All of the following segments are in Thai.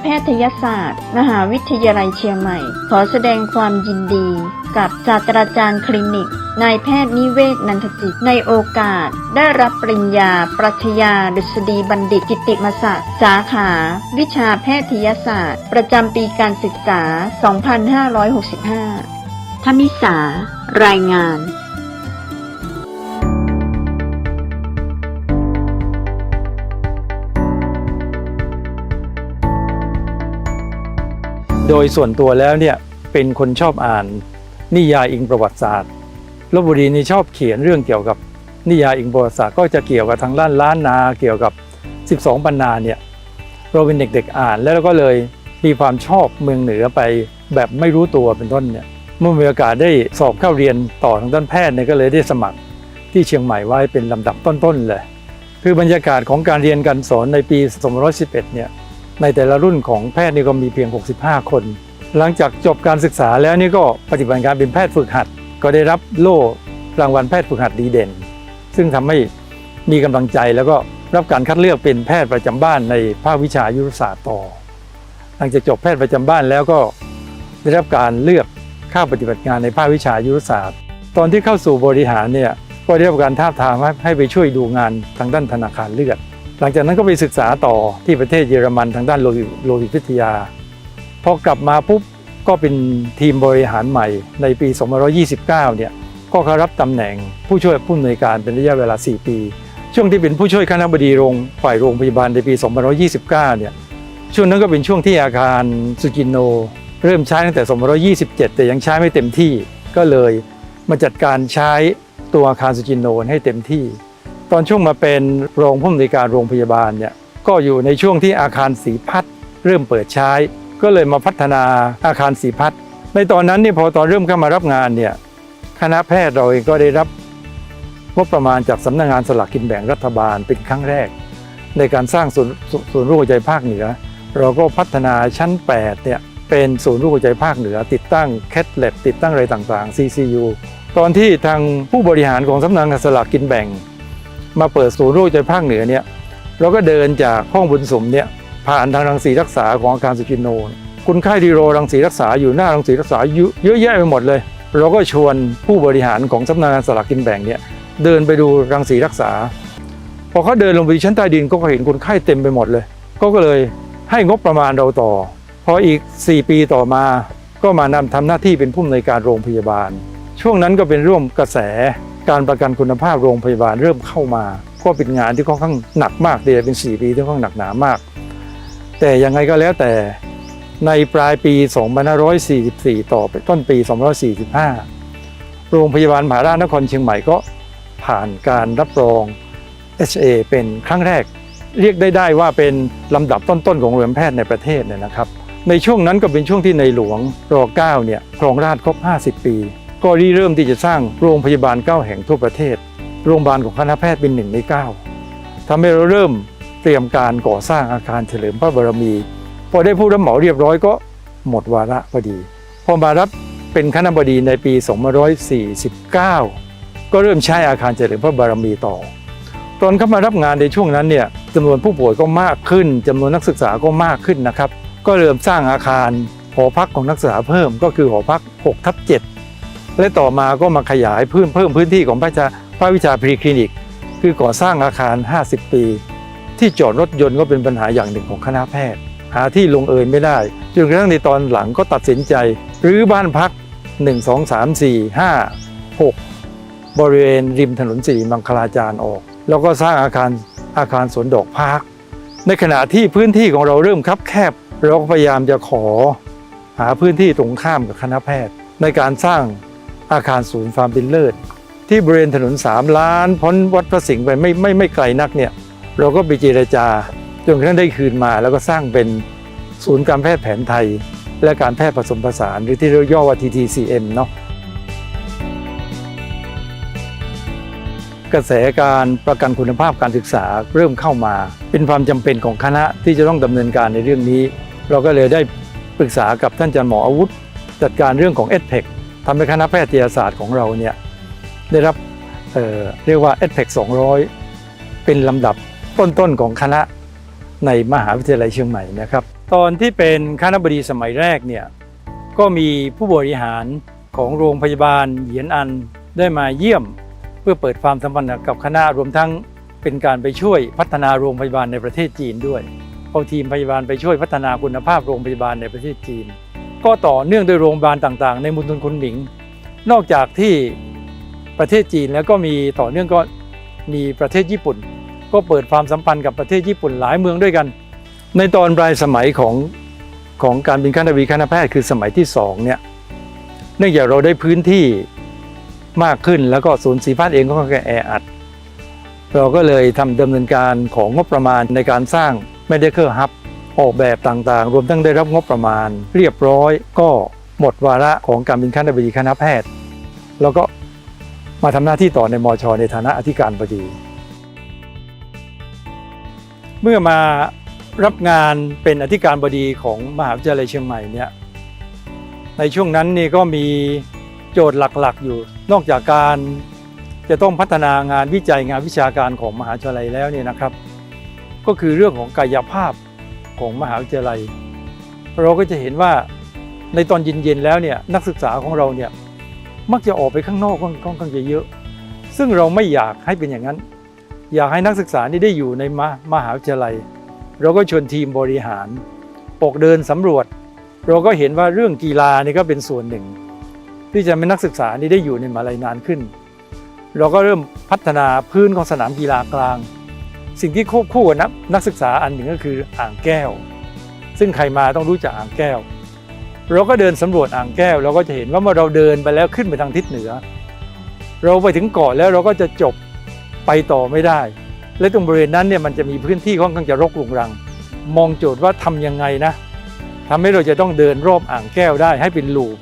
แพทยศาสตร์ มหาวิทยาลัยเชียงใหม่ ขอแสดงความยินดี กับศาสตราจารย์คลินิก นายแพทย์นิเวศนันทจิต ในโอกาส ได้รับปริญญา ปรัชญาดุษฎีบัณฑิตกิตติมศักดิ์สาขา วิชาแพทยศาสตร์ ประจำปีการศึกษา 2565ธมิสารายงาน โดยส่วนตัวแล้วเนี่ยเป็นคนชอบอ่านนิยายอิงประวัติศาสตร์ลบบุรีนี่ชอบเขียนเรื่องเกี่ยวกับนิยายอิงประวัติศาสตร์ก็จะเกี่ยวกับทางด้านล้านนาเกี่ยวกับ 12ปันนาเนี่ยเราเป็นเด็กๆอ่านแล้วเราก็เลยมีความชอบเมืองเหนือไปแบบไม่รู้ตัวเป็นต้นเนี่ยเมื่อมีโอกาสได้สอบเข้าเรียนต่อทางด้านแพทย์เนี่ยก็เลยได้สมัครที่เชียงใหม่ไว้เป็นลำดับต้นๆเลย คือบรรยากาศของการเรียนการสอนในปี 211เนี่ย ในแต่ละรุ่นของแพทย์นี่ก็มีเพียง 65 คน หลังจากจบการศึกษาแล้วนี่ก็ปฏิบัติการเป็นแพทย์ฝึกหัด ก็ได้รับโล่รางวัลแพทย์ฝึกหัดดีเด่น ซึ่งทำให้มีกำลังใจแล้วก็รับการคัดเลือกเป็นแพทย์ประจำบ้านในภาควิชายุรศาสตร์ต่อ หลังจากจบแพทย์ประจำบ้านแล้วก็ได้รับการเลือกเข้าปฏิบัติงานในภาควิชายุรศาสตร์ ตอนที่เข้าสู่บริหารเนี่ยก็ได้รับการท้าบทามให้ไปช่วยดูงานทางด้านธนาคารเลือด หลังจากนั้นก็ไปศึกษาต่อที่ประเทศเยอรมันทางด้านโลหิตโลหิตวิทยา พอกลับมาปุ๊บก็เป็นทีมบริหารใหม่ในปี 2529 เนี่ยก็เข้ารับตำแหน่งผู้ช่วยผู้อำนวยการเป็นระยะเวลา 4 ปี ช่วงที่เป็นผู้ช่วยคณะบดีโรงฝ่ายโรงพยาบาลในปี 2529 เนี่ยช่วงนั้นก็เป็นช่วงที่อาคารสุจินโน เริ่มใช้ตั้งแต่ 2527 แต่ยังใช้ไม่เต็มที่ก็เลยมาจัดการใช้ตัวอาคารสุจินโนให้เต็มที่ ตอนช่วงมาเป็นรองผู้อำนวยการโรงพยาบาลเนี่ยก็อยู่ในช่วงที่อาคารสีพัดเริ่มเปิดใช้ ก็เลยมาพัฒนาอาคารสีพัดในตอนนั้นเนี่ยพอตอนเริ่มเข้ามารับงานเนี่ยคณะแพทย์เราเองก็ได้รับงบประมาณจากสำนักงานสลากกินแบ่งรัฐบาลเป็นครั้งแรก ในการสร้างศูนย์ศูศูนย์โรคหัวใจภาคเหนือ เราก็พัฒนาชั้น8เนี่ยเป็นศูนย์โรคหัวใจภาคเหนือ ติดตั้งแคทเลบติดตั้งอะไรต่างๆ CCU ตอนที่ทางผู้บริหารของสำนักงานสลากกินแบ่ง มาเปิดศูนย์โรคใจภาคเหนือเนี่ยเราก็เดินจากห้องบุญสมเนี่ยผ่านทางรังสีรักษาของอาคารสุจินโนคุณไข้ดีโรรังสีรักษาอยู่หน้ารังสีรักษาเยอะแยะไปหมดเลย เราก็ชวนผู้บริหารของสำนักงานสลากกินแบ่งเนี่ยเดินไปดูรังสีรักษา พอเขาเดินลงไปชั้นใต้ดินก็เห็นคนไข้เต็มไปหมดเลยก็ก็เลยให้งบประมาณเราต่อ พออีก 4 ปีต่อมา ก็มานำทำหน้าที่เป็นผู้อำนวยการโรงพยาบาล ช่วงนั้นก็เป็นร่วมกระแส การประกันคุณภาพโรงพยาบาลเริ่มเข้ามา ก็เป็นงานที่ค่อนข้างหนักมากเลยเป็น 4 ปีที่ค่อนข้างหนักหนามาก แต่ยังไงก็แล้วแต่ในปลายปี 2544 ต่อไปต้นปี 2545 โรงพยาบาลมหาราชนครเชียงใหม่ก็ผ่านการรับรอง HA เป็นครั้งแรก เรียกได้ได้ว่าเป็นลำดับต้นๆของโรงเรียนแพทย์ในประเทศเนี่ยนะครับ ในช่วงนั้นก็เป็นช่วงที่ในหลวงร9เนี่ยครองราชย์ครบ 50 ปี ก็ริเริ่มที่จะสร้างโรงพยาบาล 9 แห่งทั่วประเทศ โรงพยาบาลของคณะแพทย์เป็นหนึ่งใน 9ทำให้เราเริ่มเตรียมการก่อสร้างอาคารเฉลิมพระบารมี พอได้ผู้รับเหมาเรียบร้อยก็หมดวาระพอดี พอมารับเป็นคณะบดีในปี 2549 ก็เริ่มใช้อาคารเฉลิมพระบารมีต่อ ตอนเข้ามารับงานในช่วงนั้นเนี่ยจำนวนผู้ป่วยก็มากขึ้นจำนวนนักศึกษาก็มากขึ้นนะครับ ก็เริ่มสร้างอาคารหอพักของนักศึกษาเพิ่มก็คือหอพัก6ทับ7 และต่อมาก็มาขยายเพิ่มเพิ่มพื้นที่ของพระชาพระวิชาพรีคลินิก คือก่อสร้างอาคาร 50 ปี ที่จอดรถยนต์ก็เป็นปัญหาอย่างหนึ่งของคณะแพทย์ หาที่ลงเอยไม่ได้จนกระทั่งในตอนหลังก็ตัดสินใจรื้อบ้านพัก 1 2 3 4 5 6 บริเวณริมถนนสีมังคลาจารย์ออก แล้วก็สร้างอาคารอาคารสวนดอกพาร์คในขณะที่พื้นที่ของเราเริ่มคับแคบ เราก็พยายามจะขอหาพื้นที่ตรงข้ามกับคณะแพทย์ ในการสร้าง อาคารศูนย์ฟาร์มบินเลิศที่บริเวณถนน 3 ล้านพ้นวัดพระสิงห์ไปไม่ไม่ไม่ไกลนักเนี่ยเราก็ไปเจรจาจนกระทั่งได้คืนมา แล้วก็สร้างเป็นศูนย์การแพทย์แผนไทย และการแพทย์ผสมผสานหรือที่เรียกย่อว่า TTCM เนาะกระแสการประกันคุณภาพการศึกษาเริ่มเข้ามา เป็นความจำเป็นของคณะที่จะต้องดำเนินการในเรื่องนี้ เราก็เลยได้ปรึกษากับท่านอาจารย์หมออาวุธ จัดการเรื่องของ e d p e c ทำให้คณะแพทยศาสตร์ของเราเนี่ยได้รับเเรียกว่า e d p e c 200 เป็นลำดับต้นๆของคณะในมหาวิทยาลัยเชียงใหม่นะครับ ตอนที่เป็นคณะบดีสมัยแรกเนี่ยก็มีผู้บริหารของโรงพยาบาลเหยียนอันได้มาเยี่ยม เพื่อเปิดความสัมพันธ์กับคณะรวมทั้งเป็นการไปช่วยพัฒนาโรงพยาบาลในประเทศจีนด้วยเอาทีมพยาบาลไปช่วยพัฒนาคุณภาพโรงพยาบาลในประเทศจีน ก็ต่อเนื่องโดยโรงพยาบาลต่างๆ ในมณฑลคุณหมิง นอกจากที่ประเทศจีนแล้วก็มีต่อเนื่องก็มีประเทศญี่ปุ่น ก็เปิดความสัมพันธ์กับประเทศญี่ปุ่นหลายเมืองด้วยกัน ในตอนปลายสมัยของของการบินคณะบีคณะแพทย์คือสมัยที่สองเนี่ยเนื่องจากเราได้พื้นที่มากขึ้นแล้วก็ศูนย์ศรีพัฒน์เองก็ค่อนข้างแออัด เราก็เลยทำดำเนินการของงบประมาณในการสร้าง medical hub ออกแบบต่างๆ รวมทั้งได้รับงบประมาณ เรียบร้อยก็หมดวาระของการบินคณะบดีคณะแพทย์ แล้วก็มาทำหน้าที่ต่อในมอชในฐานะอธิการบดี เมื่อมารับงานเป็นอธิการบดีของมหาวิทยาลัยเชียงใหม่เนี่ยในช่วงนั้นนี่ก็มีโจทย์หลักๆอยู่ นอกจากการจะต้องพัฒนางานวิจัยงานวิชาการของมหาวิทยาลัยแล้วเนี่ยนะครับ ก็คือเรื่องของกายภาพ ของมหาวิทยาลัย เราก็จะเห็นว่าในตอนเย็นๆแล้วเนี่ยนักศึกษาของเราเนี่ยมักจะออกไปข้างนอกค่อนข้างเยอะซึ่งเราไม่อยากให้เป็นอย่างนั้น อยากให้นักศึกษานี่ได้อยู่ในมมหาวิทยาลัย เราก็ชวนทีมบริหาร ออกเดินสำรวจ เราก็เห็นว่าเรื่องกีฬานี่ก็เป็นส่วนหนึ่ง ที่จะให้นักศึกษานี่ได้อยู่ในมหาลัยนานขึ้น เราก็เริ่มพัฒนาพื้นของสนามกีฬากลาง สิ่งที่ควบคู่กับนักนักศึกษาอันหนึ่งก็คืออ่างแก้ว ซึ่งใครมาต้องรู้จักอ่างแก้ว เราก็เดินสำรวจอ่างแก้ว เราก็จะเห็นว่าเมื่อเราเดินไปแล้วขึ้นไปทางทิศเหนือ เราไปถึงเกาะแล้วเราก็จะจบไปต่อไม่ได้ และตรงบริเวณนั้นเนี่ยมันจะมีพื้นที่ค่อนข้างจะรกรุงรัง มองโจทย์ว่าทำยังไงนะทำให้เราจะต้องเดินรอบอ่างแก้วได้ให้เป็นลูป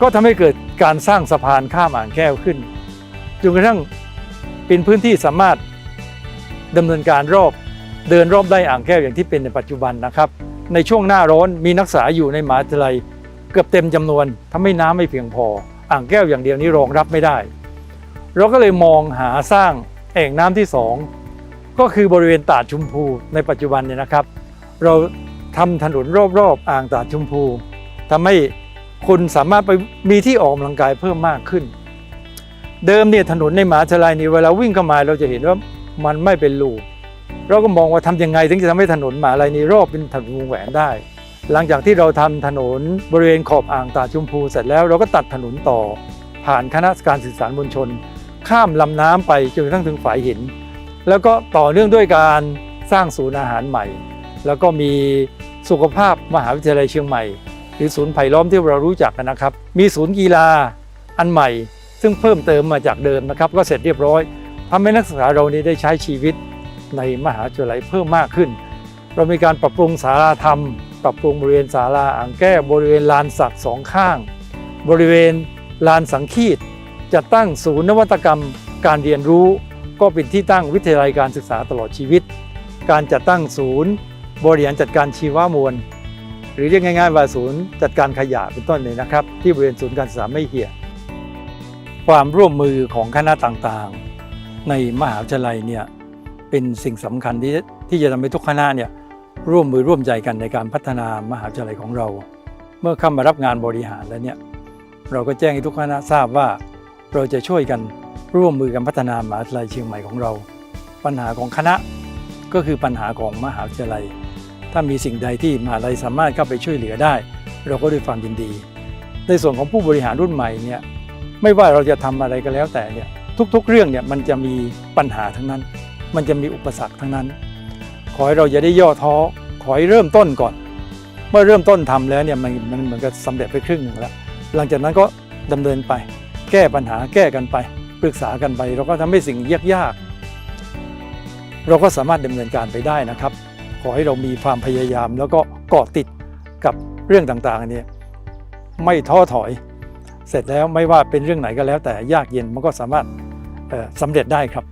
ก็ทำให้เกิดการสร้างสะพานข้ามอ่างแก้วขึ้นจนกระทั่งเป็นพื้นที่สามารถ ดำเนินการรอบเดินรอบได้อ่างแก้วอย่างที่เป็นในปัจจุบันนะครับ ในช่วงหน้าร้อนมีนักศึกษาอยู่ในมหาวิทยาลัย เกือบเต็มจำนวนทำให้น้ำไม่เพียงพอ อ่างแก้วอย่างเดียวนี้รองรับไม่ได้ เราก็เลยมองหาสร้างแอ่งน้ำที่สองก็คือบริเวณตาดชุมพูในปัจจุบันเนี่ยนะครับ เราทำถนนรอบๆอ่างตาดชุมพูทำให้คนสามารถไปมีที่ออกกำลังกายเพิ่มมากขึ้น เดิมเนี่ยถนนในมหาวิทยาลัยนี่เวลาวิ่งเข้ามาเราจะเห็นว่า มันไม่เป็นลูเราก็มองว่าทำยังไงถึงจะทำให้ถนนมหาวิทยาลัยนี้รอบเป็นถนนวงแหวนได้ หลังจากที่เราทำถนนบริเวณขอบอ่างตาชุมพูเสร็จแล้วเราก็ตัดถนนต่อ ผ่านคณะการสื่อสารมวลชน ข้ามลำน้ำไปจนกระทั่งถึงฝายหิน แล้วก็ต่อเนื่องด้วยการสร้างศูนย์อาหารใหม่ แล้วก็มีสุขภาพมหาวิทยาลัยเชียงใหม่ หรือศูนย์ไผ่ล้อมที่เรารู้จักกันนะครับ มีศูนย์กีฬาอันใหม่ ซึ่งเพิ่มเติมมาจากเดิมนะครับ ก็เสร็จเรียบร้อย ทำให้นักศึกษาเรานี้ได้ใช้ชีวิตในมหาวิทยาลัยเพิ่มมากขึ้น เรามีการปรับปรุงศาลาธรรม ปรับปรุงบริเวณศาลาอ่างแก้วบริเวณลานสักสองข้าง บริเวณลานสังคีตจัดตั้งศูนย์นวัตกรรมการเรียนรู้ ก็เป็นที่ตั้งวิทยาลัยการศึกษาตลอดชีวิต การจัดตั้งศูนย์ บริหารจัดการชีวมวล หรือเรียกง่ายๆว่าศูนย์จัดการขยะเป็นต้นเลยนะครับ ที่บริเวณศูนย์การศึกษาไม่เหี่ยความร่วมมือของคณะต่างๆ ในมหาวิทยาลัยเนี่ยเป็นสิ่งสำคัญที่ที่จะทำให้ทุกคณะเนี่ยร่วมมือร่วมใจกันในการพัฒนามหาวิทยาลัยของเรา เมื่อเข้ามารับงานบริหารแล้วเนี่ยเราก็แจ้งให้ทุกคณะทราบว่า เราจะช่วยกันร่วมมือกันพัฒนามหาวิทยาลัยเชียงใหม่ของเรา ปัญหาของคณะก็คือปัญหาของมหาวิทยาลัย ถ้ามีสิ่งใดที่มหาลัยสามารถเข้าไปช่วยเหลือได้ เราก็ด้วยความยินดี ในส่วนของผู้บริหารรุ่นใหม่เนี่ยไม่ว่าเราจะทำอะไรก็แล้วแต่เนี่ย ทุกๆ เรื่องเนี่ยมันจะมีปัญหาทั้งนั้น มันจะมีอุปสรรคทั้งนั้น ขอให้เราอย่าได้ย่อท้อ ขอให้เริ่มต้นก่อน เมื่อเริ่มต้นทำแล้วเนี่ยมันมันเหมือนกับสำเร็จไปครึ่งหนึ่งแล้ว หลังจากนั้นก็ดำเนินไป แก้ปัญหาแก้กันไป ปรึกษากันไป เราก็ทำให้สิ่งยากๆ เราก็สามารถดำเนินการไปได้นะครับ ขอให้เรามีความพยายาม แล้วก็เกาะติดกับเรื่องต่างๆเนี่ยไม่ท้อถอย เสร็จแล้วไม่ว่าเป็นเรื่องไหนก็แล้วแต่ยากเย็นมันก็สามารถ สำเร็จได้ครับ